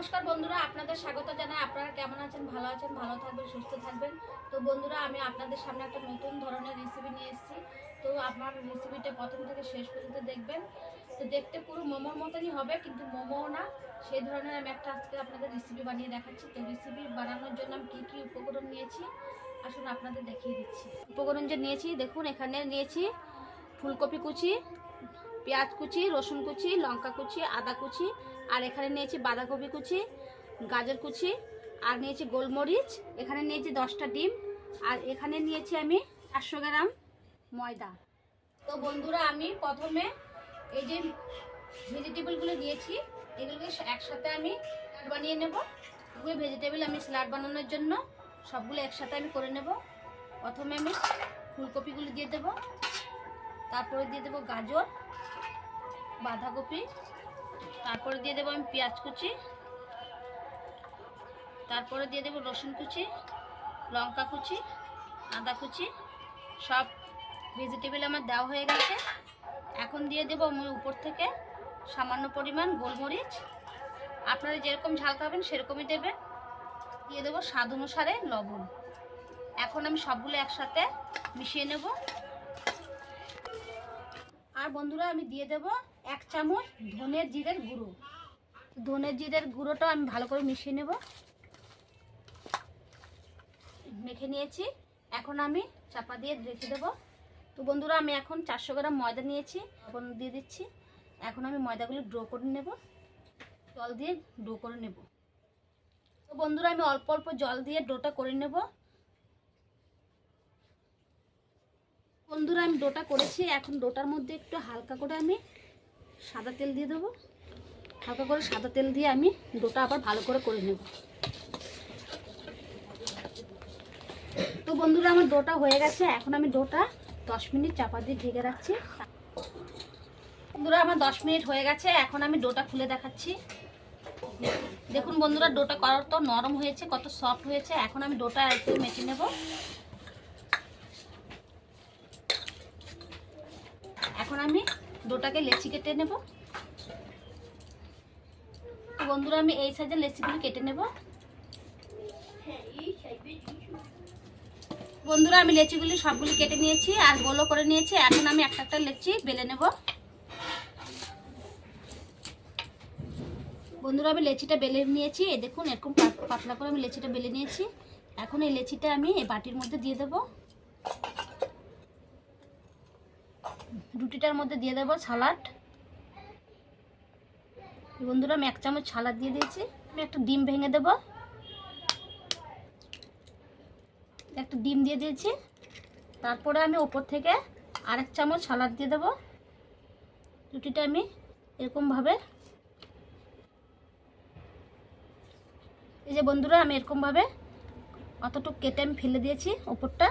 নমস্কার বন্ধুরা, আপনাদের স্বাগত জানাই। আপনারা কেমন আছেন? ভালো আছেন? ভালো থাকবেন, সুস্থ থাকবেন। তো বন্ধুরা, আমি আপনাদের সামনে একটা নতুন ধরনের রেসিপি নিয়ে এসেছি। তো আপনার রেসিপিটা প্রথম থেকে শেষ পর্যন্ত দেখবেন। তো দেখতে পুরো মোমোর মতনই হবে, কিন্তু মোমো না। সেই ধরনের আমি একটা আজকে আপনাদের রেসিপি বানিয়ে দেখাচ্ছি। তো রেসিপি বানানোর জন্য আমি কী কী উপকরণ নিয়েছি? আসুন আপনাদের দেখিয়ে দিচ্ছি। উপকরণ যে নিয়েছি, দেখুন, এখানে নিয়েছি ফুলকপি কুচি, পেঁয়াজ কুচি, রসুন কুচি, লঙ্কা কুচি, আদা কুচি আর এখানে নিয়েছি বাঁধাকপি কুচি, গাজর কুচি, আর নিয়েছি গোলমরিচ, এখানে নিয়েছি দশটা ডিম, আর এখানে নিয়েছি আমি চারশো গ্রাম ময়দা। তো বন্ধুরা, আমি প্রথমে এই যে ভেজিটেবলগুলো দিয়েছি, এগুলোকে একসাথে আমি স্যালাড বানিয়ে নেব। এগুলো ভেজিটেবল আমি স্যালাড বানানোর জন্য সবগুলো একসাথে আমি করে নেব। প্রথমে আমি ফুলকপিগুলো দিয়ে দেব, তারপরে দিয়ে দেবো গাজর, বাঁধাকপি তারপরে দিয়ে দেবো আমি পেঁয়াজ কুচি। তারপরে দিয়ে দেবো রসুন কুচি, লঙ্কা কুচি, আদা কুচি, সব ভেজিটেবল আমার দেওয়া হয়ে গেছে। এখন দিয়ে দেবো আমি উপর থেকে সামান্য পরিমাণ গোলমরিচ। আপনারা যেরকম ঝাল খাবেন সেরকমই দেবেন। দিয়ে দেবো স্বাদ অনুসারে লবণ। এখন আমি সবগুলো একসাথে মিশিয়ে নেব। আর বন্ধুরা আমি দিয়ে দেব এক চামচ ধনের জিরের গুঁড়ো। ধনের জিরের গুঁড়োটা আমি ভালো করে মিশিয়ে নেব। মেখে নিয়েছি। এখন আমি চাপা দিয়ে রেখে দেব। তো বন্ধুরা, আমি এখন চারশো গ্রাম ময়দা নিয়েছি, এখন দিয়ে দিচ্ছি। এখন আমি ময়দাগুলো ড্রো করে নেব। জল দিয়ে ডো করে নেব। তো বন্ধুরা, আমি অল্প অল্প জল দিয়ে ডোটা করে নেব। বন্ধুরা, আমি ডোটা করেছি। এখন ডোটার মধ্যে একটু হালকা করে আমি সাদা তেল দিয়ে দেবো। হালকা করে সাদা তেল দিয়ে আমি ডোটা আবার ভালো করে করে নেব। তো বন্ধুরা, আমার ডোটা হয়ে গেছে। এখন আমি ডোটা দশ মিনিট চাপা দিয়ে ঢেকে রাখছি। বন্ধুরা, আমার দশ মিনিট হয়ে গেছে। এখন আমি ডোটা খুলে দেখাচ্ছি। দেখুন বন্ধুরা, ডোটা কত নরম হয়েছে, কত সফট হয়েছে। এখন আমি ডোটা একটু মেখে নেব। এখন আমি ডোটাকে লেচি কেটে নেব। বন্ধুরা, আমি এই সাইজের লেচিগুলো কেটে নেব। বন্ধুরা, আমি লেচিগুলি সবগুলি কেটে নিয়েছি আর গোলো করে নিয়েছি। এখন আমি একটা একটা লেচি বেলে নেব। বন্ধুরা, আমি লেচিটা বেলে নিয়েছি। এই দেখুন, এরকম পাত- পাতলা করে আমি লেচিটা বেলে নিয়েছি। এখন এই লেচিটা আমি এই বাটির মধ্যে দিয়ে দেবো। রুটিটার মধ্যে দিয়ে দেবো সালাড। বন্ধুরা আমি এক চামচ সালাদ দিয়ে দিয়েছি। আমি একটা ডিম ভেঙে দেব। একটা ডিম দিয়ে দিয়েছি। তারপরে আমি ওপর থেকে আরেক চামচ সালাদ দিয়ে দেবো। রুটিটা আমি এরকমভাবে এই যে বন্ধুরা আমি এরকমভাবে অতটুকু কেটে আমি ফেলে দিয়েছি ওপরটা।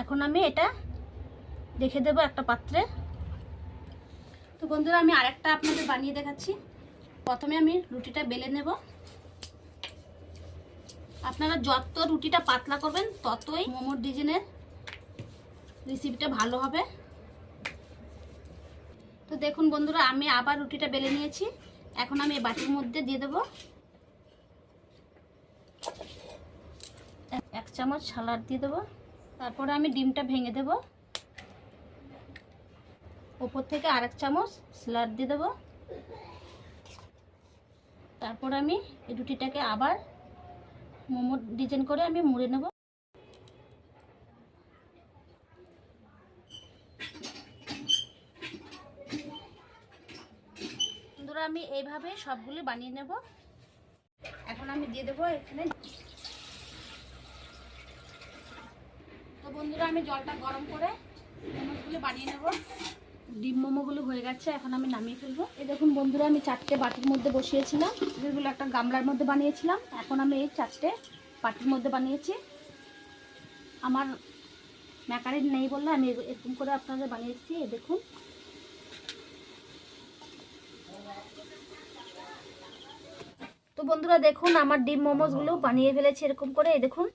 এখন আমি এটা রেখে দেবো একটা পাত্রে। তো বন্ধুরা, আমি আরেকটা আপনাদের বানিয়ে দেখাচ্ছি। প্রথমে আমি রুটিটা বেলে নেব। আপনারা যত রুটিটা পাতলা করবেন, ততই মোমোর ডিজাইনের রেসিপিটা ভালো হবে। তো দেখুন বন্ধুরা, আমি আবার রুটিটা বেলে নিয়েছি। এখন আমি বাটির মধ্যে দিয়ে দেব। এক চামচ সালাড দিয়ে দেবো। তারপরে আমি ডিমটা ভেঙে দেবো। ওপর থেকে আরেক চামচ স্যালাড দিয়ে দেবো। তারপর আমি এই রুটিটাকে আবার মোমো ডিজাইন করে আমি মুড়ে নেব। বন্ধুরা, আমি এইভাবে সবগুলি বানিয়ে নেব। এখন আমি দিয়ে দেবো এখানে। তো বন্ধুরা, আমি জলটা গরম করে মোমোগুলো বানিয়ে নেব। ডিম মোমোগুলো হয়ে গেছে, এখন আমি নামিয়ে ফেলব। এই দেখুন বন্ধুরা, আমি চারটে বাটির মধ্যে বসিয়েছিলাম। যেগুলো একটা গামলার মধ্যে বানিয়েছিলাম। এখন আমি এই চারটে বাটির মধ্যে বানিয়েছি। আমার ম্যাকারিন নেই বললে আমি এরকম করে আপনাদের বানিয়েছি, এই দেখুন। তো বন্ধুরা, দেখুন, আমার ডিম মোমোসগুলো বানিয়ে ফেলেছি এরকম করে, এই দেখুন।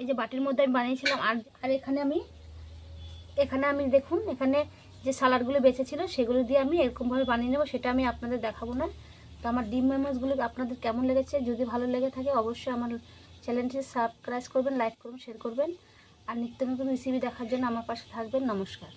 এই যে বাটির মধ্যে আমি বানিয়েছিলাম, আর আর এখানে আমি এখানে আমি দেখুন, এখানে যে সালাডগুলো বেঁচেছিল সেগুলো দিয়ে আমি এরকমভাবে বানিয়ে নেব, সেটা আমি আপনাদের দেখাবো না। তো আমার ডিম মেমোসগুলো আপনাদের কেমন লেগেছে? যদি ভালো লেগে থাকে অবশ্যই আমার চ্যানেলটি সাবস্ক্রাইব করবেন, লাইক করবেন শেয়ার করবেন। আর নিত্য নতুন রেসিপি দেখার জন্য আমার পাশে থাকবেন। নমস্কার।